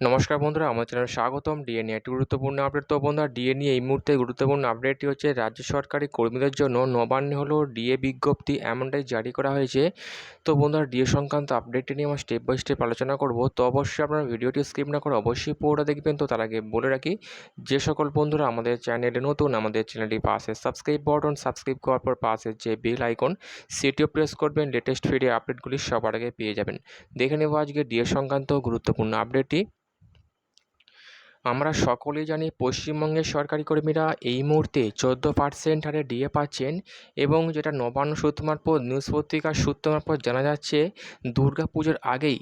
নমস্কার বন্ধুরা, আমার চ্যানেলে স্বাগতম। ডিএ নিয়ে একটি গুরুত্বপূর্ণ আপডেট। তো বন্ধুরা ডিএ নিয়ে এই মুহূর্তে গুরুত্বপূর্ণ আপডেটটি হচ্ছে, রাজ্য সরকারি কর্মীদের জন্য নবান্নে হলো ডিএ বিজ্ঞপ্তি এমনটাই জারি করা হয়েছে। তো বন্ধুরা, ডিএ সংক্রান্ত আপডেটটি নিয়ে আমরা স্টেপ বাই স্টেপ আলোচনা করব। তো অবশ্যই আপনারা ভিডিওটি স্কিপ না করে অবশ্যই পুরোটা দেখবেন। তো তার আগে বলে রাখি, যে সকল বন্ধুরা আমাদের চ্যানেলে নতুন, আমাদের চ্যানেলটি পাশে সাবস্ক্রাইব বাটন সাবস্ক্রাইব করার পর পাশে যে বেল আইকন সেটিও প্রেস করবেন। লেটেস্ট ভিডিও আপডেটগুলি সবার আগে পেয়ে যাবেন। দেখে নেব আজকে ডিএ সংক্রান্ত গুরুত্বপূর্ণ আপডেটটি। আমরা সকলেই জানি পশ্চিমবঙ্গের সরকারি কর্মীরা এই মুহূর্তে চোদ্দ পার্সেন্ট হারে ডিএ পাচ্ছেন এবং যেটা নবান্ন সূত্র মারফত নিউজ পত্রিকার সূত্র মারফত জানা যাচ্ছে দুর্গা পুজোর আগেই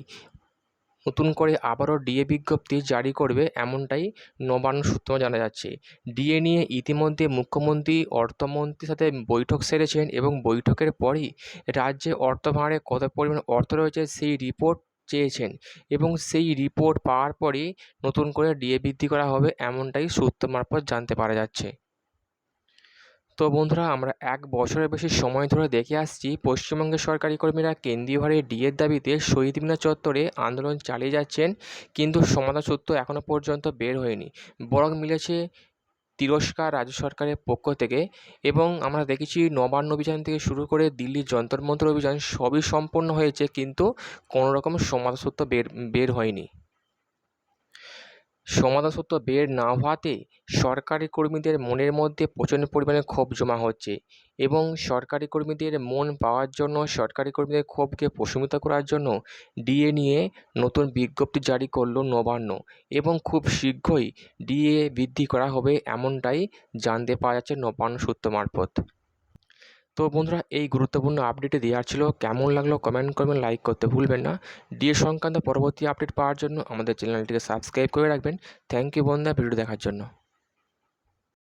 নতুন করে আবারও ডিএ বিজ্ঞপ্তি জারি করবে এমনটাই নবান্ন সূত্র জানা যাচ্ছে। ডিএ নিয়ে ইতিমধ্যে মুখ্যমন্ত্রী, অর্থমন্ত্রীর সাথে বৈঠক সেরেছেন এবং বৈঠকের পরই রাজ্যে অর্থ ভাঁড়ে কত পরিমাণ অর্থ রয়েছে সেই রিপোর্ট চেয়েছেন এবং সেই রিপোর্ট পাওয়ার পরেই নতুন করে ডিএ বৃদ্ধি করা হবে এমনটাই সূত্র মারফত জানতে পারা যাচ্ছে। তো বন্ধুরা, আমরা এক বছরের বেশি সময় ধরে দেখে আসছি পশ্চিমবঙ্গের সরকারি কর্মীরা কেন্দ্রীয় হারে ডিএর দাবিতে শহীদ মিনার চত্বরে আন্দোলন চালিয়ে যাচ্ছেন, কিন্তু সমাধান সূত্র এখনও পর্যন্ত বের হয়নি। বরং মিলেছে তিরস্কার রাজ্য সরকারের পক্ষ থেকে এবং আমরা দেখেছি নবান্ন অভিযান থেকে শুরু করে দিল্লির যন্তর মন্তর অভিযান সবই সম্পন্ন হয়েছে, কিন্তু কোনো রকম সমাধান সত্য বের বের হয়নি। সমাধান সত্য বের না হওয়াতে সরকারি কর্মীদের মনের মধ্যে প্রচণ্ড পরিমাণে ক্ষোভ জমা হচ্ছে। এবং সরকারি কর্মীদের মন পাওয়ার জন্য, সরকারি কর্মীদের ক্ষোভকে প্রশমিত করার জন্য ডিএ নিয়ে নতুন বিজ্ঞপ্তি জারি করল নবান্ন এবং খুব শীঘ্রই ডিএ বৃদ্ধি করা হবে এমনটাই জানতে পাওয়া যাচ্ছে নবান্ন সূত্র মারফত। তো বন্ধুরা, এই গুরুত্বপূর্ণ আপডেটে দেওয়ার ছিল। কেমন লাগল কমেন্ট করবেন, লাইক করতে ভুলবেন না। ডিএ সংক্রান্ত পরবর্তী আপডেট পাওয়ার জন্য আমাদের চ্যানেলটিকে সাবস্ক্রাইব করে রাখবেন। থ্যাংক ইউ বন্ধুরা ভিডিও দেখার জন্য।